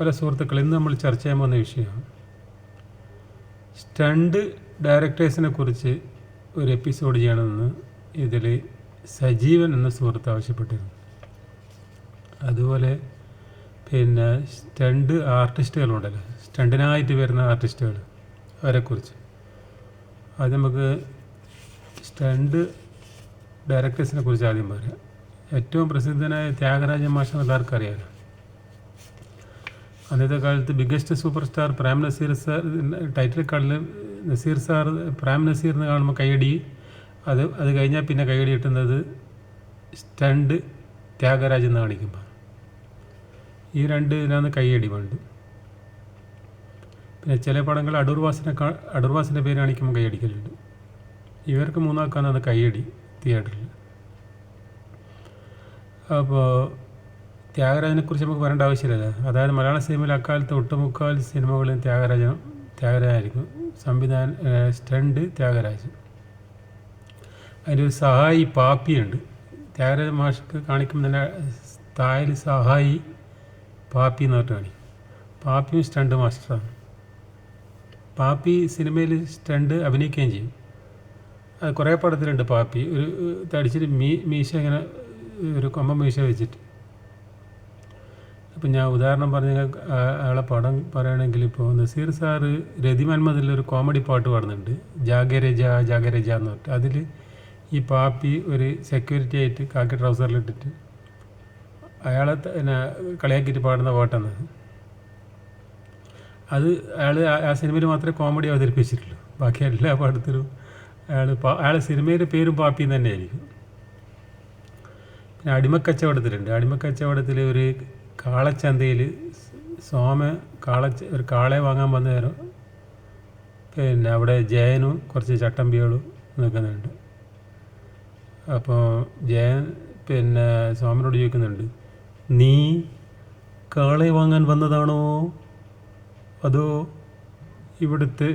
പല സുഹൃത്തുക്കൾ ഇന്ന് നമ്മൾ ചർച്ച ചെയ്യാൻ പോകുന്ന വിഷയം സ്റ്റണ്ട് ഡയറക്ടേഴ്സിനെ കുറിച്ച് ഒരു എപ്പിസോഡ് ചെയ്യണമെന്ന് ഇതിൽ സജീവൻ എന്ന സുഹൃത്ത് ആവശ്യപ്പെട്ടിരുന്നു. അതുപോലെ പിന്നെ സ്റ്റണ്ട് ആർട്ടിസ്റ്റുകളുണ്ടല്ലോ സ്റ്റണ്ടിനായിട്ട് വരുന്ന ആർട്ടിസ്റ്റുകൾ അവരെക്കുറിച്ച് അത് നമുക്ക് സ്റ്റണ്ട് ഡയറക്ടേഴ്സിനെ കുറിച്ച് ആദ്യം പറയാം. ഏറ്റവും പ്രസിദ്ധനായ ത്യാഗരാജ മാഷ് എല്ലാവർക്കും അറിയാമല്ലോ അന്നത്തെ കാലത്ത് biggest super star Prem Nazir sir title കാർഡിൽ നസീർ സാർ പ്രേം നസീർ എന്ന് കാണുമ്പോൾ കൈയടി അത് അത് കഴിഞ്ഞാൽ പിന്നെ കൈയടി കിട്ടുന്നത് സ്റ്റണ്ട് ത്യാഗരാജ് എന്ന് കാണിക്കുമ്പോൾ ഈ രണ്ട് ഇതിനാണ് കൈയടി പണ്ട്. പിന്നെ ചില പടങ്ങൾ അടൂർവാസിനെ കാ അടൂർവാസിന്റെ പേര് കാണിക്കുമ്പോൾ കൈയടിക്കലുണ്ട് ഇവർക്ക് മൂന്നാക്കാണ് അത് കൈയടി തിയേറ്ററിൽ അപ്പോൾ ത്യാഗരാജനെ കുറിച്ച് നമുക്ക് പറയേണ്ട ആവശ്യമില്ല അതായത് മലയാള സിനിമയിൽ അക്കാലത്ത് ഒട്ടുമുക്കാൽ സിനിമകളിലും ത്യാഗരാജൻ ത്യാഗരാജായിരിക്കും സംവിധാന സ്റ്റണ്ട് ത്യാഗരാജൻ. അതിന്റെ ഒരു സഹായി പാപ്പിയുണ്ട്. ത്യാഗരാജ മാഷക്ക് കാണിക്കുമ്പോൾ തന്നെ തായിൽ സഹായി പാപ്പി എന്ന് പറഞ്ഞിട്ട് കാണിക്കും. പാപ്പിയും സ്റ്റണ്ട് മാസ്റ്ററാണ്. പാപ്പി സിനിമയിൽ സ്റ്റണ്ട് അഭിനയിക്കുകയും ചെയ്യും. അത് കുറേ പടത്തിലുണ്ട് പാപ്പി. ഒരു തടിച്ചിട്ട് മീ മീശ ഇങ്ങനെ ഒരു കൊമ്പ മീശ വെച്ചിട്ട്. ഇപ്പം ഞാൻ ഉദാഹരണം പറഞ്ഞ അയാളെ പടം പറയുകയാണെങ്കിൽ ഇപ്പോൾ നസീർ സാറ് രതി മന്മതിൽ ഒരു കോമഡി പാട്ട് പാടുന്നുണ്ട്. ജാഗരജ ജാഗരജ എന്ന് പറഞ്ഞിട്ട്. അതിൽ ഈ പാപ്പി ഒരു സെക്യൂരിറ്റി ആയിട്ട് കാക്കി ട്രൗസറിലിട്ടിട്ട് അയാളെ പിന്നെ കളിയാക്കിയിട്ട് പാടുന്ന പാട്ടാണ് അത്. അയാൾ ആ സിനിമയിൽ മാത്രമേ കോമഡി അവതരിപ്പിച്ചിട്ടുള്ളൂ. ബാക്കി എല്ലാ പാടത്തിലും അയാൾ അയാളെ സിനിമയുടെ പേരും പാപ്പി തന്നെയായിരിക്കും. പിന്നെ അടിമക്കച്ചവടത്തിലുണ്ട്. അടിമക്കച്ചവടത്തിൽ ഒരു കാളച്ചന്തയിൽ സോമ കാള ഒരു കാളയെ വാങ്ങാൻ വന്ന നേരം പിന്നെ അവിടെ ജയനും കുറച്ച് ചട്ടമ്പികളും നിൽക്കുന്നുണ്ട്. അപ്പോൾ ജയൻ പിന്നെ സോമനോട് ചോദിക്കുന്നുണ്ട് നീ കാളയെ വാങ്ങാൻ വന്നതാണോ? അതോ ഇവിടുത്തെ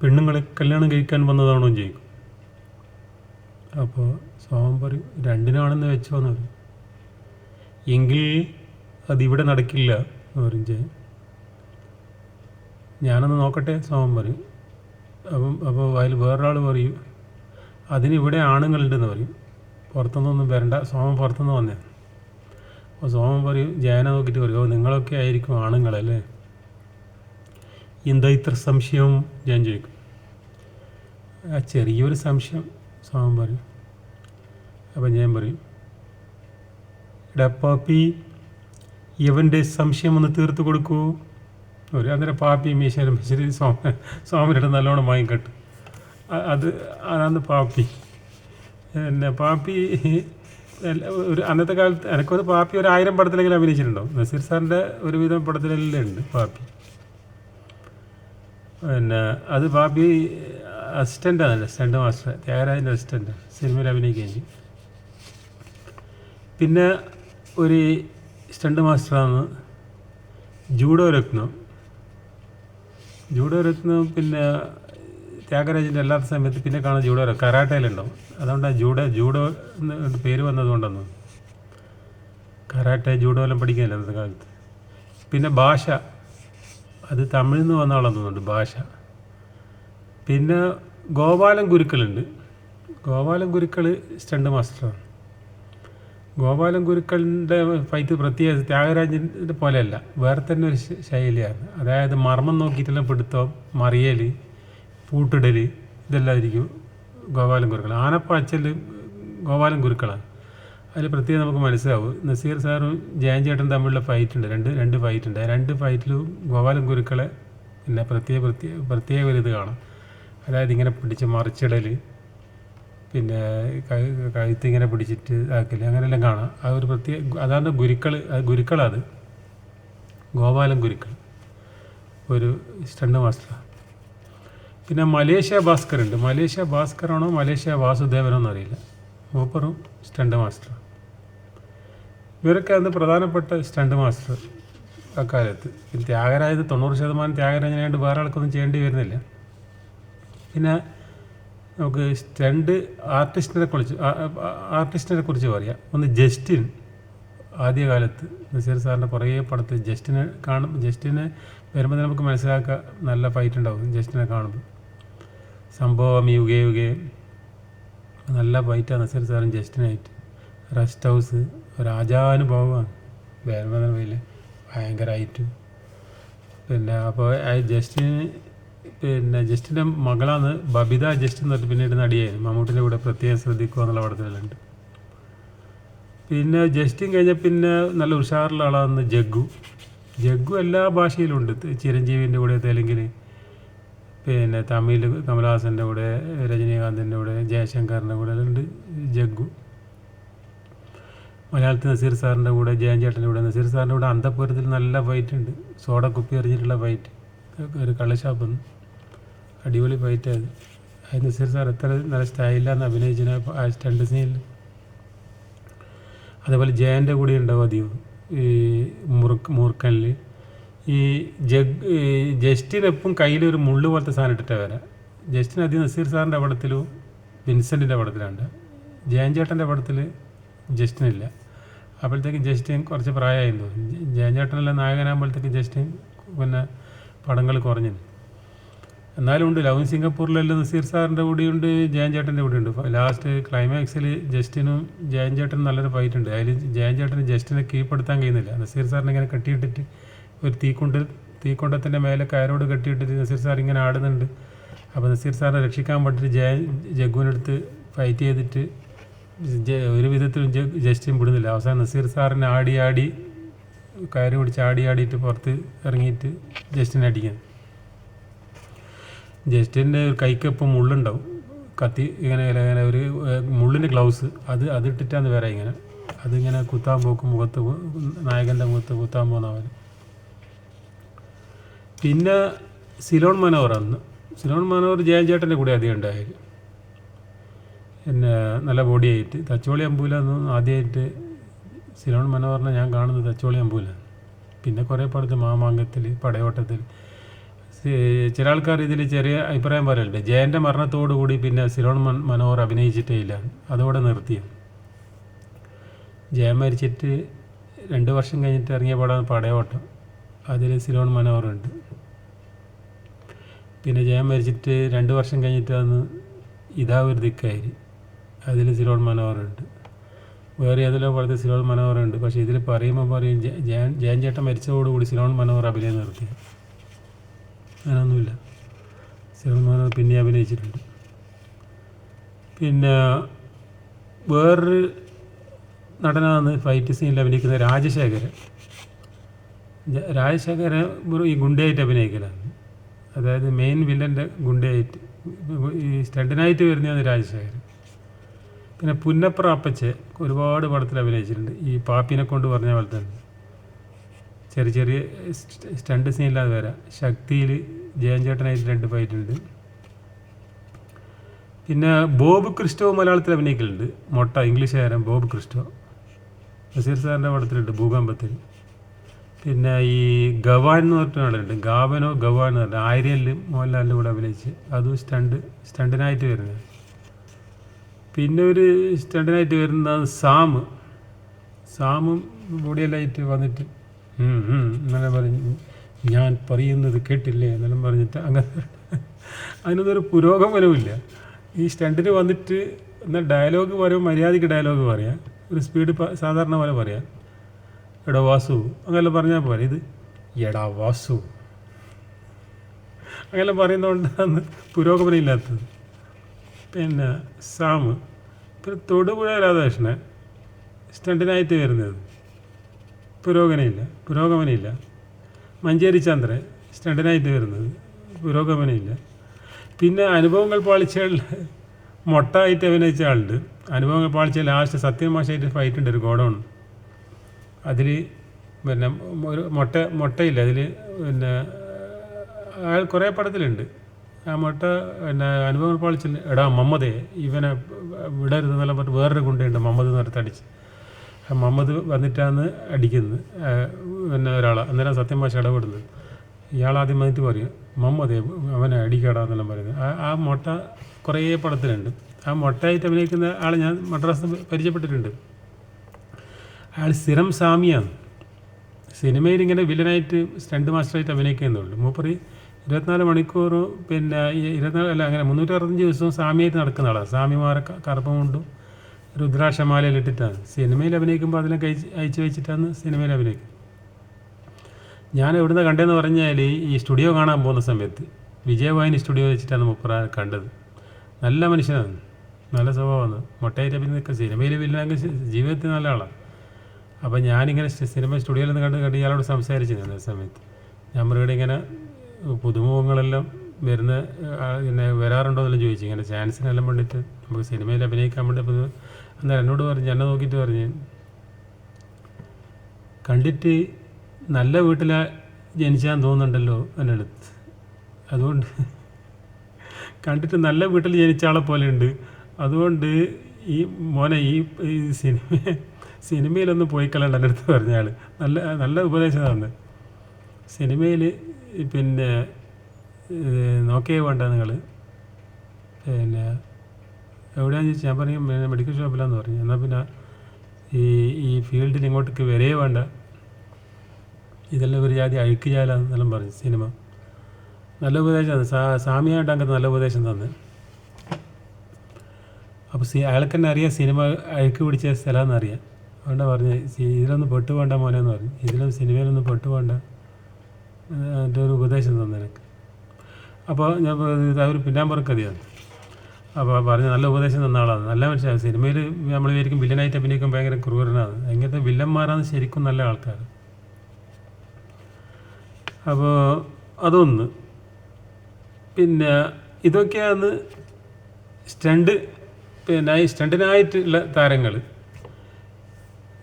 പെണ്ണുങ്ങളെ കല്യാണം കഴിക്കാൻ വന്നതാണോ? ചോദിക്കും. അപ്പോൾ സോമൻ പറയും രണ്ടിനാണെന്ന് വെച്ചോന്ന് പറയും. എങ്കിൽ അതിവിടെ നടക്കില്ല എന്ന് ചെയ്യും ഞാനൊന്ന് നോക്കട്ടെ സോമൻ പറയും. അപ്പം അപ്പോൾ അതിൽ വേറൊരാൾ പറയും അതിനിവിടെ ആണുങ്ങളുണ്ടെന്ന് പറയും. പുറത്തുനിന്നൊന്നും വരണ്ട. സോമൻ പുറത്തുനിന്ന് വന്നേ. അപ്പോൾ സോമൻ പറയും ജയന നോക്കിയിട്ട് പറയും ഓ നിങ്ങളൊക്കെ ആയിരിക്കും ആണുങ്ങളല്ലേ എന്താ ഇത്ര സംശയവും ഞാൻ ചോദിക്കും. ആ ചെറിയൊരു സംശയം സോമൻ പറയും. അപ്പം ഞാൻ പറയും എടാ പാപ്പി ഇവന്റെ സംശയം ഒന്ന് തീർത്ത് കൊടുക്കൂ. ഒരു അന്നേരം പാപ്പി മീശനും ശരി സ്വാമി സ്വാമിയുടെ നല്ലോണം വാങ്ങിക്കട്ട് അത് അതാണ് പാപ്പി. പിന്നെ പാപ്പി ഒരു അന്നത്തെ കാലത്ത് എനിക്കൊരു പാപ്പി ഒരു ആയിരം പടത്തിലെങ്കിലും അഭിനയിച്ചിട്ടുണ്ടോ? നസീർ സാറിന്റെ ഒരുവിധം പടത്തിലെല്ലാം ഉണ്ട് പാപ്പി. പിന്നെ അത് പാപ്പി അസിസ്റ്റന്റാണ് അസിസ്റ്റന്റ് മാസ്റ്റർ ത്യാഗരാജന്റെ അസിസ്റ്റന്റ് സിനിമയിൽ അഭിനയിക്കുകയും ചെയ്യും. പിന്നെ ഒരു സ്റ്റണ്ട് മാസ്റ്ററാണ് ജൂഡോ രത്നം. ജൂഡോ രത്നം പിന്നെ ത്യാഗരാജന്റെ അല്ലാത്ത സമയത്ത് പിന്നെ കാണാൻ ജൂഡോ കരാട്ടയിലുണ്ടാവും. അതുകൊണ്ടാണ് ജൂഡോ ജൂഡോ എന്ന് പേര് വന്നതുകൊണ്ടെന്ന് കരാട്ടെ ജൂഡോ എല്ലാം പഠിക്കാനില്ല അന്നത്തെ കാലത്ത്. പിന്നെ ഭാഷ. അത് തമിഴിൽ നിന്ന് വന്ന ആളെന്ന് തോന്നുന്നുണ്ട് ഭാഷ. പിന്നെ ഗോപാലൻ ഗുരുക്കളുണ്ട്. ഗോപാലൻ ഗുരുക്കൾ സ്റ്റണ്ട് മാസ്റ്ററാണ്. ഗോപാലൻ ഗുരുക്കളുടെ ഫൈറ്റ് പ്രത്യേക ത്യാഗരാജന്റെ പോലെയല്ല. വേറെ തന്നെ ഒരു ശൈലിയാണ്. അതായത് മർമ്മം നോക്കിയിട്ടുള്ള പിടുത്തം മറിയൽ പൂട്ടിടൽ ഇതെല്ലാം ആയിരിക്കും ഗോപാലൻ ഗുരുക്കൾ. ആനപ്പാച്ചൽ ഗോപാലൻ ഗുരുക്കളാണ്. അതിൽ പ്രത്യേകം നമുക്ക് മനസ്സിലാവും. നസീർ സാറും ജയൻ ചേട്ടൻ തമ്മിലുള്ള ഫൈറ്റ് ഉണ്ട്. രണ്ട് രണ്ട് ഫൈറ്റ് ഉണ്ട്. രണ്ട് ഫൈറ്റിലും ഗോപാലൻ ഗുരുക്കളെ പിന്നെ പ്രത്യേക പ്രത്യേക പ്രത്യേക ഒരു ഇത് കാണാം. അതായത് ഇങ്ങനെ പിടിച്ച് മറിച്ചിടൽ പിന്നെ കഴുത്ത് ഇങ്ങനെ പിടിച്ചിട്ട് ആക്കില്ല അങ്ങനെയെല്ലാം കാണാം. ആ ഒരു പ്രത്യേക അതാണ് ഗുരുക്കൾ ഗുരുക്കളത് ഗോപാലൻ ഗുരുക്കൾ. ഒരു സ്റ്റണ്ട് മാസ്റ്റർ. പിന്നെ മലേഷ്യ ഭാസ്കർ ഉണ്ട് മലേഷ്യ ഭാസ്കറാണോ മലേഷ്യ വാസുദേവനോ എന്നറിയില്ല മൂപ്പറും സ്റ്റണ്ട് മാസ്റ്റർ. ഇവരൊക്കെ അന്ന് പ്രധാനപ്പെട്ട സ്റ്റണ്ട് മാസ്റ്റർ അക്കാലത്ത്. ത്യാഗരാജ് തൊണ്ണൂറ് ശതമാനം ത്യാഗരാജനായിട്ട് വേറെ ആൾക്കൊന്നും ചെയ്യേണ്ടി വരുന്നില്ല. പിന്നെ നമുക്ക് രണ്ട് ആർട്ടിസ്റ്റിനെ കുറിച്ച് ആർട്ടിസ്റ്റിനെ കുറിച്ച് പറയാം. ഒന്ന് ജസ്റ്റിൻ. ആദ്യകാലത്ത് നസീർ സാറിന്റെ കുറേ പടത്തിൽ ജസ്റ്റിനെ കാണും ജസ്റ്റിനെ വരുമ്പോൾ നമുക്ക് മനസ്സിലാക്കുക നല്ല ഫൈറ്റ് ഉണ്ടാവും ജസ്റ്റിനെ കാണുമ്പോൾ സംഭവം യുഗേ യുഗേ. നല്ല ഫൈറ്റാണ് നസീർ സാറും ജസ്റ്റിനായിട്ട്. റെസ്റ്റ് ഹൗസ് രാജാനുഭവമാണ് വേരമതയിൽ ഭയങ്കരമായിട്ട് പിന്നെ അപ്പോൾ ജസ്റ്റിന് പിന്നെ ജസ്റ്റിന്റെ മകളാണ് ബബിത ജസ്റ്റ് എന്ന് പറഞ്ഞിട്ട് പിന്നീട് നടിയായിരുന്നു. മമ്മൂട്ടിന്റെ കൂടെ പ്രത്യേകം ശ്രദ്ധിക്കുക എന്നുള്ള പടത്തിലുണ്ട് പിന്നെ ജസ്റ്റിൻ കഴിഞ്ഞ പിന്നെ നല്ല ഉഷാറുള്ള ആളാണ് ജഗ്ഗു. ജഗ്ഗു എല്ലാ ഭാഷയിലും ഉണ്ട് ചിരഞ്ജീവിന്റെ കൂടെ തെലുങ്കിൽ പിന്നെ തമിഴിൽ കമലഹാസന്റെ കൂടെ രജനീകാന്തിന്റെ കൂടെ ജയശങ്കറിന്റെ കൂടെ ഉണ്ട് ജഗ്ഗു. മലയാളത്തിൽ നസീർ സാറിന്റെ കൂടെ ജയൻ ചേട്ടന്റെ കൂടെ. നസീർ സാറിന്റെ കൂടെ അന്തപുരത്തിൽ നല്ല ഫൈറ്റ് ഉണ്ട്. സോഡ കുപ്പി എറിഞ്ഞിട്ടുള്ള ഫൈറ്റ് ഒരു കള്ളഷാപ്പ് അടിപൊളി ഫൈറ്റ് അത് അത് സാർ എത്ര നല്ല സ്റ്റൈലാണ് അഭിനയിച്ചിന് ആ സ്റ്റണ്ട് സീനിൽ അതേപോലെ ജയന്റെ കൂടെ ഉണ്ടാവും അധികം. ഈ മുറുക്ക് മൂർക്കനിൽ ഈ ജഗ് ജസ്റ്റിനെപ്പം കയ്യിലൊരു മുള്ളു പോലത്തെ സാധനം ഇട്ടിട്ട് വരാം. ജസ്റ്റിൻ അധികം നസീർ സാറിന്റെ പടത്തിലും വിൻസെന്റിന്റെ പടത്തിലുണ്ട്. ജയൻ ചേട്ടന്റെ പടത്തിൽ ജസ്റ്റിനില്ല അപ്പോഴത്തേക്ക് ജസ്റ്റിൻ കുറച്ച് പ്രായമായിരുന്നു ജയൻ ചേട്ടനെല്ലാം നായകനാകുമ്പോഴത്തേക്ക് ജസ്റ്റിൻ പിന്നെ പടങ്ങൾ കുറഞ്ഞത്. എന്നാലും ഉണ്ട്. ലവ് സിംഗപ്പൂരിലെല്ലാം നസീർ സാറിന്റെ കൂടെയുണ്ട് ജയൻ ചേട്ടന്റെ കൂടെയുണ്ട്. ലാസ്റ്റ് ക്ലൈമാക്സിൽ ജസ്റ്റിനും ജയൻ ചേട്ടനും നല്ലൊരു ഫൈറ്റ് ഉണ്ട്. അതിൽ ജയൻ ചേട്ടന് ജസ്റ്റിനെ കീഴ്പ്പെടുത്താൻ കഴിയുന്നില്ല. നസീർ സാറിനെ ഇങ്ങനെ കെട്ടിയിട്ടിട്ട് ഒരു തീക്കുണ്ട് തീക്കുണ്ടത്തിന്റെ മേലെ കയറോട് കെട്ടിയിട്ടിട്ട് നസീർ സാർ ഇങ്ങനെ ആടുന്നുണ്ട്. അപ്പോൾ നസീർ സാറിനെ രക്ഷിക്കാൻ വേണ്ടിയിട്ട് ജയൻ ജഗ്ഗുവിനടുത്ത് ഫൈറ്റ് ചെയ്തിട്ട് ഒരു വിധത്തിലും ജസ്റ്റിൻ വിടുന്നില്ല. അവസാനം നസീർ സാറിനെ ആടി ആടി കയറി പിടിച്ച് ആടി ആടിയിട്ട് പുറത്ത് ഇറങ്ങിയിട്ട് ജസ്റ്റിനെ അടിക്കാൻ. ജസ്റ്റിന്റെ ഒരു കൈക്കൊപ്പം മുള്ളുണ്ടാവും. കത്തി ഇങ്ങനെ ഇങ്ങനെ ഒരു മുള്ളിന്റെ ഗ്ലൗസ്. അത് അതിട്ടിട്ടാണ് വേറെ ഇങ്ങനെ. അതിങ്ങനെ കുത്താൻ പോക്കും മുഖത്ത് നായകന്റെ മുഖത്ത് കുത്താൻ പോകുന്നവൻ പിന്നെ സിലോൺ മനോഹർ അന്ന്. സിലോൺ മനോഹർ ജയൻ ചേട്ടന്റെ കൂടെ അധികം ഉണ്ടായത് പിന്നെ നല്ല ബോഡിയായിട്ട്. തച്ചോളി അമ്പൂലെന്ന് ആദ്യമായിട്ട് സിലോൺ മനോഹറിനെ ഞാൻ കാണുന്നത് തച്ചോളി അമ്പൂല പിന്നെ കുറേ പടത്ത് മാമാങ്കത്തിൽ പടയോട്ടത്തിൽ. ചില ആൾക്കാർ ഇതിൽ ചെറിയ അഭിപ്രായം പറയലുണ്ട്. ജയന്റെ മരണത്തോടു കൂടി പിന്നെ സിലോൺ മനോഹർ അഭിനയിച്ചിട്ടേ ഇല്ല. അതോടെ നിർത്തിയ ജയൻ മരിച്ചിട്ട് രണ്ട് വർഷം കഴിഞ്ഞിട്ട് ഇറങ്ങിയ പടം പടയോട്ടം. അതിൽ സിലോൺ മനോഹറുണ്ട്. പിന്നെ ജയൻ മരിച്ചിട്ട് രണ്ട് വർഷം കഴിഞ്ഞിട്ട് അന്ന് ഇതാ ഒരു ദിക്കായി അതിൽ സിലോൺ മനോഹർ ഉണ്ട് വേറെ ഏതെല്ലാം പടത്തിൽ സിലോൺ മനോഹർ ഉണ്ട്. പക്ഷേ ഇതിൽ പറയുമ്പോൾ പറയും ജയ- ജയൻ ജയൻ ചേട്ടൻ മരിച്ചതോടുകൂടി സിലോൺ മനോഹർ അഭിനയം നിർത്തി അങ്ങനൊന്നുമില്ല. സിലോൺ മനോഹർ പിന്നെ അഭിനയിച്ചിട്ടുണ്ട്. പിന്നെ വേറൊരു നടനാണ് ഫൈറ്റ് സീനിൽ അഭിനയിക്കുന്ന രാജശേഖരൻ. രാജശേഖരൻ വെറും ഈ ഗുണ്ടയായിട്ട് അഭിനയിക്കലാണ്. അതായത് മെയിൻ വില്ലന്റെ ഗുണ്ടയായിട്ട് ഈ സ്റ്റണ്ടിനായിട്ട് വരുന്നതാണ് രാജശേഖരൻ. പിന്നെ പുന്നപ്ര അപ്പച്ചെ ഒരുപാട് പടത്തിൽ അഭിനയിച്ചിട്ടുണ്ട്. ഈ പാപ്പിനെ കൊണ്ട് പറഞ്ഞ പോലെ തന്നെ. ചെറിയ ചെറിയ സ്റ്റണ്ട് സീൻ സീനില്ലാതെ വരാം. ശക്തിയിൽ ജയൻ ചേട്ടനായിട്ട് രണ്ട് ഫൈറ്റ് ഉണ്ട് പിന്നെ ബോബ് ക്രിസ്റ്റോ മലയാളത്തിൽ അഭിനയിക്കലുണ്ട്. മൊട്ട ഇംഗ്ലീഷുകാരൻ ബോബ് ക്രിസ്റ്റോ. ബസീർ സാറിന്റെ പടത്തിലുണ്ട് ഭൂകമ്പത്തിൽ. പിന്നെ ഈ ഗവാൻ എന്ന് പറഞ്ഞിട്ട് ആളുണ്ട് ഗാവനോ ഗവാൻ എന്ന് പറഞ്ഞിട്ട് ആര്യലിലും മോഹൻലാലിന്റെ കൂടെ അഭിനയിച്ച്. അതും സ്റ്റണ്ട് സ്റ്റണ്ടിനായിട്ട് വരുന്നത്. പിന്നെ ഒരു സ്റ്റണ്ടിനായിട്ട് വരുന്ന സാം. സാമും ബോഡിയെല്ലായിട്ട് വന്നിട്ട് എന്നാലും പറഞ്ഞു ഞാൻ പറയുന്നത് കേട്ടില്ലേ? എന്നെല്ലാം പറഞ്ഞിട്ട് അങ്ങനെ അതിനൊന്നും ഒരു പുരോഗമനവുമില്ല. ഈ സ്റ്റണ്ടിന് വന്നിട്ട് എന്നാൽ ഡയലോഗ് പറയുമ്പോൾ മര്യാദയ്ക്ക് ഡയലോഗ് പറയാം. ഒരു സ്പീഡ് സാധാരണ പോലെ പറയാം. എടാ വാസു അങ്ങനെ പറഞ്ഞാൽ പോരെ. ഇത് എടാ വാസു അങ്ങനെ പറയുന്നതുകൊണ്ടാണ് പുരോഗമനം ഇല്ലാത്തത്. പിന്നെ സാമ്. പിന്നെ തൊടുപുഴ രാധാകൃഷ്ണൻ. സ്റ്റണ്ടിനായിട്ട് വരുന്നത്. പുരോഗമനയില്ല. പുരോഗമനയില്ല. മഞ്ചേരി ചന്ദ്രൻ സ്റ്റണ്ടിനായിട്ട് വരുന്നത്. പുരോഗമനയില്ല. പിന്നെ അനുഭവങ്ങൾ പാളിച്ചകളിൽ മൊട്ടായിട്ട് അഭിനയിച്ച ആളുണ്ട്. അനുഭവങ്ങൾ പാളിച്ച ലാസ്റ്റ് സത്യമാശായിട്ട് ഫൈറ്റ് ഉണ്ട്. ഒരു ഗോഡൗൺ. അതിൽ പിന്നെ ഒരു മൊട്ട മൊട്ടയില്ല. അതിൽ പിന്നെ അയാൾ കുറേ പടത്തിലുണ്ട്. മുട്ട പിന്നെ അനുഭവം പാളിച്ച് എടാ മമ്മദേ ഇവനെ വിടരുതെന്നെല്ലാം പറഞ്ഞിട്ട് വേറൊരു ഗുണ്ടയുണ്ട് മമ്മദ് എന്ന് പറഞ്ഞിട്ട് അടിച്ച്. മമ്മദ് വന്നിട്ടാണ് അടിക്കുന്നത്. പിന്നെ ഒരാളെ അന്നേരം സത്യം ഭാഷ ഇടപെടുന്നത്. ഇയാൾ ആദ്യം വന്നിട്ട് പറയും മമ്മദേ അവനെ അടിക്കടാ എന്നെല്ലാം പറയുന്നത്. ആ ആ മുട്ട കുറേ പടത്തിലുണ്ട്. ആ മുട്ടയായിട്ട് അഭിനയിക്കുന്ന ആളെ ഞാൻ മദ്രാസ് പരിചയപ്പെട്ടിട്ടുണ്ട്. അയാൾ സ്ഥിരം സാമിയാണ്. സിനിമയിൽ ഇങ്ങനെ വില്ലനായിട്ട് സ്റ്റണ്ട് മാസ്റ്ററായിട്ട് അഭിനയിക്കുന്നുള്ളൂ മൂപ്പറി ഇരുപത്തിനാല് മണിക്കൂർ പിന്നെ ഇരുപത്തിനാല് അല്ല അങ്ങനെ മുന്നൂറ്റി അറുപത്തഞ്ച് ദിവസവും സ്വാമിയായിട്ട് നടക്കുന്ന ആളാണ് സ്വാമിമാരെ കറുപ്പം കൊണ്ടും രുദ്രാക്ഷമാലയിൽ ഇട്ടിട്ടാണ്. സിനിമയിൽ അഭിനയിക്കുമ്പോൾ അതിനെ അയച്ച് അയച്ചു വെച്ചിട്ടാണ് സിനിമയിൽ അഭിനയിക്കുന്നത്. ഞാൻ എവിടുന്ന് കണ്ടതെന്ന് പറഞ്ഞാൽ ഈ സ്റ്റുഡിയോ കാണാൻ പോകുന്ന സമയത്ത് വിജയവാഹിനി സ്റ്റുഡിയോ വെച്ചിട്ടാണ് മുപ്പറ കണ്ടത്. നല്ല മനുഷ്യനാണ്. നല്ല സ്വഭാവമാണ്. മൊട്ടയായിട്ട് അഭിനയിക്കുക സിനിമയിൽ വില്ലെങ്കിൽ ജീവിതത്തിൽ നല്ല ആളാണ് അപ്പോൾ ഞാനിങ്ങനെ സിനിമ സ്റ്റുഡിയോയിൽ നിന്ന് കണ്ട് കണ്ട് ഇയാളോട് സംസാരിച്ചു ഞാൻ സമയത്ത് ഞാൻ മറുപടി ഇങ്ങനെ പുതുമുഖങ്ങളെല്ലാം വരുന്ന പിന്നെ വരാറുണ്ടോ എന്നെല്ലാം ചോദിച്ചു. ഇങ്ങനെ ചാൻസിനെല്ലാം വേണ്ടിയിട്ട് നമുക്ക് സിനിമയിൽ അഭിനയിക്കാൻ വേണ്ടി അപ്പോൾ അന്നേരം എന്നോട് പറഞ്ഞു എന്നെ നോക്കിയിട്ട് പറഞ്ഞു കണ്ടിട്ട് നല്ല വീട്ടിലാണ് ജനിച്ചാൻ തോന്നുന്നുണ്ടല്ലോ എന്റെ അടുത്ത്. അതുകൊണ്ട് കണ്ടിട്ട് നല്ല വീട്ടിൽ ജനിച്ച ആളെ പോലെ ഉണ്ട്. അതുകൊണ്ട് ഈ മോനെ ഈ സിനിമ സിനിമയിലൊന്നും പോയി കളയണ്ട എന്റെ അടുത്ത് പറഞ്ഞ ആൾ നല്ല നല്ല ഉപദേശം തന്നെ. സിനിമയിൽ പിന്നെ നോക്കിയേ നോക്കേ വേണ്ട നിങ്ങൾ പിന്നെ എവിടെയാണെന്ന് ചോദിച്ചാൽ ഞാൻ പറയും പിന്നെ മെഡിക്കൽ ഷോപ്പിലാന്ന് പറഞ്ഞു. എന്നാൽ പിന്നെ ഈ ഈ ഫീൽഡിൽ ഇങ്ങോട്ടേക്ക് വരേ വേണ്ട. ഇതെല്ലാം ഒരു ജാതി അഴുക്കുചാലെന്നെല്ലാം പറഞ്ഞു സിനിമ. നല്ല ഉപദേശം തന്നെ സാ സാമിയായിട്ട് അങ്ങനെ നല്ല ഉപദേശം തന്നെ. അപ്പോൾ സി അയാൾക്ക് തന്നെ അറിയാം സിനിമ അഴുക്ക് പിടിച്ച സ്ഥലമാണെന്ന് അറിയാം. അതുകൊണ്ടാണ് പറഞ്ഞത് ഇതിലൊന്നും പെട്ടു വേണ്ട മോനെ എന്ന് പറഞ്ഞു. ഇതിലും സിനിമയിലൊന്നും പെട്ടു എന്റെ ഒരു ഉപദേശം തന്നെ എനിക്ക് അപ്പോൾ ഞാൻ അവർ പിന്നാമ്പുറം കഥയാണ്. അപ്പോൾ പറഞ്ഞ നല്ല ഉപദേശം തന്ന ആളാണ്. നല്ല മനുഷ്യനാണ് സിനിമയിൽ നമ്മൾ വിചാരിക്കും വില്ലനായിട്ട് അഭിനയിക്കും ഭയങ്കര ക്രൂരനാണ്. എങ്ങനത്തെ വില്ലന്മാരാണ് ശരിക്കും നല്ല ആൾക്കാർ അപ്പോൾ അതൊന്ന്. പിന്നെ ഇതൊക്കെയാണ് സ്റ്റണ്ട്. പിന്നെ ഈ സ്റ്റണ്ടിനായിട്ടുള്ള താരങ്ങൾ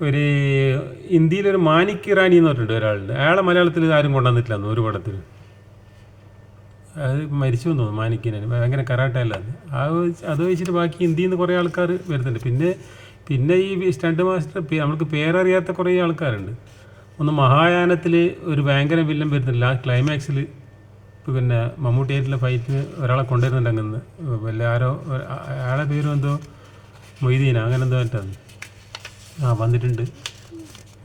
ഒരു ഇന്ത്യയിലൊരു മാനിക് ഇറാനി എന്ന് പറഞ്ഞിട്ടുണ്ട് ഒരാളുണ്ട്. അയാളെ മലയാളത്തിൽ ആരും കൊണ്ടുവന്നിട്ടില്ല ഒരു പടത്തിൽ അത് മരിച്ചു എന്ന് തോന്നുന്നു മാനിക്കിനെ ഭയങ്കര കരാട്ടല്ല അത്. ആ അത് വെച്ചിട്ട് ബാക്കി ഇന്ത്യയിൽ നിന്ന് കുറേ ആൾക്കാർ വരുന്നുണ്ട്. പിന്നെ പിന്നെ ഈ സ്റ്റണ്ട് മാസ്റ്റർ നമുക്ക് പേരറിയാത്ത കുറേ ആൾക്കാരുണ്ട്. ഒന്ന് മഹായാനത്തിൽ ഒരു ഭയങ്കര വില്ലൻ വരുന്നില്ല ആ ക്ലൈമാക്സിൽ പിന്നെ മമ്മൂട്ടിയായിട്ടുള്ള ഫൈറ്റിന് ഒരാളെ കൊണ്ടുവരുന്നുണ്ട് അങ്ങനെ വല്ല ആരോ അയാളെ പേരും എന്തോ മൊയ്തീന അങ്ങനെ എന്തോ ആയിട്ടാണ്. വന്നിട്ടുണ്ട്.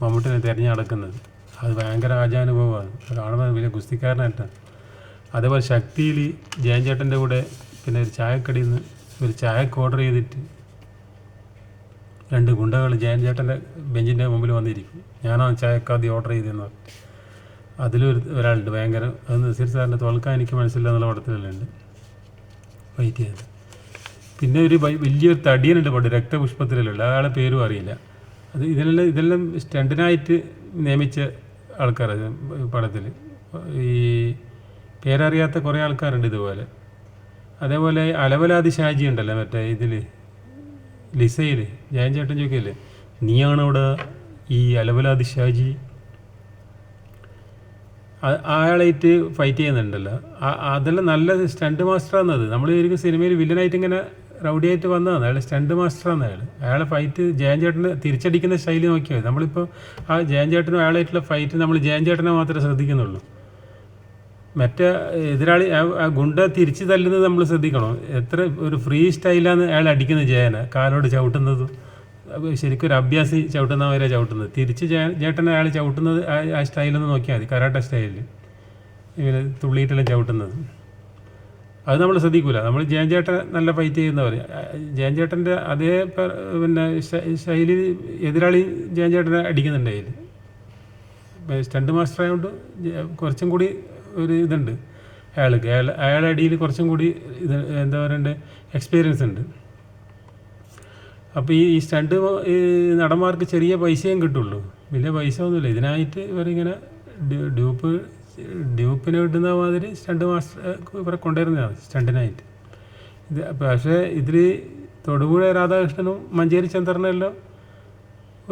മമ്മൂട്ടിനെ തിരഞ്ഞു നടക്കുന്നത് അത് ഭയങ്കര ആചാനുഭവമാണ് കാണുമ്പോൾ വലിയ ഗുസ്തിക്കാരനായിട്ടാണ്. അതേപോലെ ശക്തിയിൽ ജയൻചേട്ടന്റെ കൂടെ പിന്നെ ഒരു ചായക്കടിയിൽ നിന്ന് ഒരു ചായക്ക് ഓർഡർ ചെയ്തിട്ട് രണ്ട് ഗുണ്ടകൾ ജയൻചേട്ടന്റെ ബെഞ്ചിന്റെ മുമ്പിൽ വന്നിരിക്കും. ഞാനാണ് ചായക്കാദ്യം ഓർഡർ ചെയ്തതെന്ന് പറഞ്ഞു. അതിലൊരു ഒരാളുണ്ട് ഭയങ്കര അത് നസീർ സാറിന്റെ തോൽക്കാൻ എനിക്ക് മനസ്സില്ല എന്നുള്ള പടത്തിലുണ്ട്. വൈറ്റ് ചെയ്തത് പിന്നെ ഒരു വലിയൊരു തടിയനുണ്ട് പണ്ട് രക്തപുഷ്പത്തിലുള്ള അയാളെ പേരും അറിയില്ല. അത് ഇതിലെല്ലാം ഇതെല്ലാം സ്റ്റണ്ടിനായിട്ട് നിയമിച്ച ആൾക്കാരാണ് പടത്തിൽ ഈ പേരറിയാത്ത കുറേ ആൾക്കാരുണ്ട് ഇതുപോലെ. അതേപോലെ അലവലാതി ഷാജി ഉണ്ടല്ലോ മറ്റേ ഇതിൽ ലിസയിൽ ജയൻ ചേട്ടൻ ചോദിക്കല്ലേ നീയാണവിടെ ഈ അലവലാതി ഷാജി? അയാളായിട്ട് ഫൈറ്റ് ചെയ്യുന്നുണ്ടല്ലോ. അതെല്ലാം നല്ല സ്റ്റണ്ട് മാസ്റ്ററാണത് നമ്മൾ ശരിക്കും സിനിമയിൽ വില്ലനായിട്ട് ഇങ്ങനെ റൗഡിയായിട്ട് വന്നതാണ്. അയാൾ സ്റ്റണ്ട് മാസ്റ്ററാണ് അയാൾ അയാളെ ഫൈറ്റ് ജയൻ തിരിച്ചടിക്കുന്ന ശൈലി നോക്കിയാൽ മതി. നമ്മളിപ്പോൾ ആ ജയൻ ചേട്ടനും അയാളായിട്ടുള്ള ഫൈറ്റ് നമ്മൾ ജയൻ ചേട്ടനെ മാത്രമേ ശ്രദ്ധിക്കുന്നുള്ളൂ. മറ്റേ എതിരാളി ആ- ഗുണ്ട തിരിച്ചു തല്ലുന്നത് നമ്മൾ ശ്രദ്ധിക്കണം. എത്ര ഒരു ഫ്രീ സ്റ്റൈലാണ് അയാൾ അടിക്കുന്നത് ജയനെ. കാലോട് ചവിട്ടുന്നത് ശരിക്കും ഒരു അഭ്യാസി ചവിട്ടുന്നവരെ ചവിട്ടുന്നത്. തിരിച്ച് ചേട്ടൻ അയാൾ ചവിട്ടുന്നത് ആ സ്റ്റൈലൊന്ന് നോക്കിയാൽ മതി. കരാട്ട സ്റ്റൈലിൽ ഇങ്ങനെ തുള്ളിയിട്ടെല്ലാം ചവിട്ടുന്നത്. അത് നമ്മൾ ശ്രദ്ധിക്കൂല. നമ്മൾ ജയൻചേട്ടൻ നല്ല ഫൈറ്റ് ചെയ്യുന്നവർ ജയൻചേട്ടന്റെ അതേ പിന്നെ ശൈലി എതിരാളി ജയൻചേട്ടനെ അടിക്കുന്നുണ്ട് അതിൽ സ്റ്റണ്ട് മാസ്റ്റർ ആയതുകൊണ്ട് കുറച്ചും കൂടി ഒരു ഇതുണ്ട്. അയാൾക്ക് അയാൾ അയാളുടെ അടിയിൽ കുറച്ചും കൂടി ഇത് എന്താ പറയണ്ടേ എക്സ്പീരിയൻസ് ഉണ്ട്. അപ്പോൾ ഈ ഈ സ്റ്റണ്ട് ഈ നടന്മാർക്ക് ചെറിയ പൈസയും കിട്ടുള്ളൂ. വലിയ പൈസ ഒന്നുമില്ല. ഇതിനായിട്ട് ഇവരിങ്ങനെ ഡ്യൂ- ഡ്യൂപ്പ് ഡ്യൂപ്പിന് കിട്ടുന്ന മാതിരി സ്റ്റണ്ട് മാസ്റ്റർ ഇവരെ കൊണ്ടുവരുന്നതാണ് സ്റ്റണ്ടിനായിട്ട്. ഇത് പക്ഷേ ഇതിൽ തൊടുപുഴ രാധാകൃഷ്ണനും മഞ്ചേരി ചന്ദ്രനെല്ലാം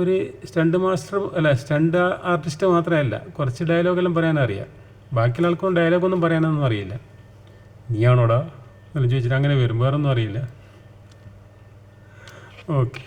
ഒരു സ്റ്റണ്ട് മാസ്റ്റർ അല്ല സ്റ്റണ്ട് ആർട്ടിസ്റ്റ് മാത്രമല്ല കുറച്ച് ഡയലോഗെല്ലാം പറയാനറിയാം. ബാക്കിയുള്ള ആൾക്കും ഡയലോഗൊന്നും പറയാനൊന്നും അറിയില്ല. നീയാണോടാ? എന്നെല്ലാം ചോദിച്ചിട്ട് അങ്ങനെ വരും വേറൊന്നും അറിയില്ല. ഓക്കെ.